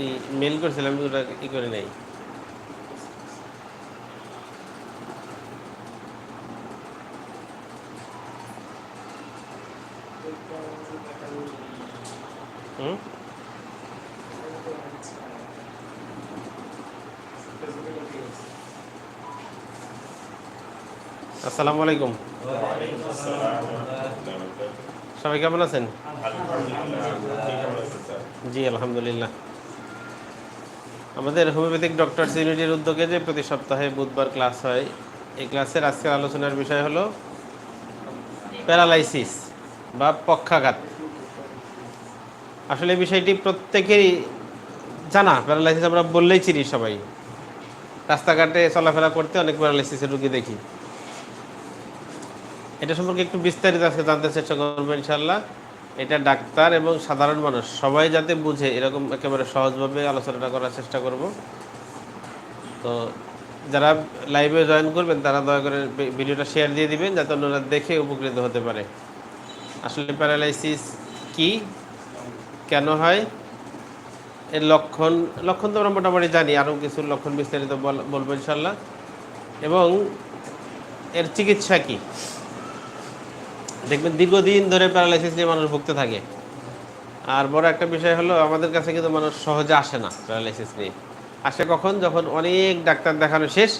এই মেল করছিলাম ওটা ই করে নাই। হুম? আসসালামু আলাইকুম। সবাই কেমন আছেন? জি আলহামদুলিল্লাহ। আমাদের হোমিওপ্যাথিক ডক্টরস ইউনিটির উদ্যোগে যে প্রতি সপ্তাহে বুধবার ক্লাস হয়, এই ক্লাসের আজকের আলোচনার বিষয় হলো প্যারালাইসিস বা পক্ষাঘাত। আসলে বিষয়টি প্রত্যেকেরই জানা, প্যারালাইসিস আমরা বললেই চিনি সবাই। রাস্তাঘাটে চলাফেরা করতে অনেক প্যারালাইসিসের রুগী দেখি। এটা সম্পর্কে একটু বিস্তারিত আজকে জানতে চেষ্টা করব ইনশাল্লাহ এটা ডাক্তার এবং সাধারণ মানুষ। সবাই যাতে বুঝে, এরকম একেবারে সহজভাবে আলোচনাটা করার চেষ্টা করব। তো যারা লাইভে জয়েন করবেন, তারা দয়া করে ভিডিওটা শেয়ার দিয়ে দিবেন, যাতে অন্যরা দেখে উপকৃত হতে পারে। আসলে প্যারালাইসিস কি? কেন হয়? এর লক্ষণ লক্ষণ তো আমরা মোটামুটি জানি আরও কিছু লক্ষণ বিস্তারিত বল- বলব ইনশাল্লাহ এবং এর চিকিৎসা কী? দেখবেন দীর্ঘদিন ধরে প্যারালাইসিস নিয়ে মানুষ ভুগতে থাকে। আর বড় একটা বিষয় হলো, আমাদের কাছে কিন্তু মানুষ সহজে আসে না প্যারালাইসিস নিয়ে। আসে কখন? যখন অনেক ডাক্তার দেখানো শেষ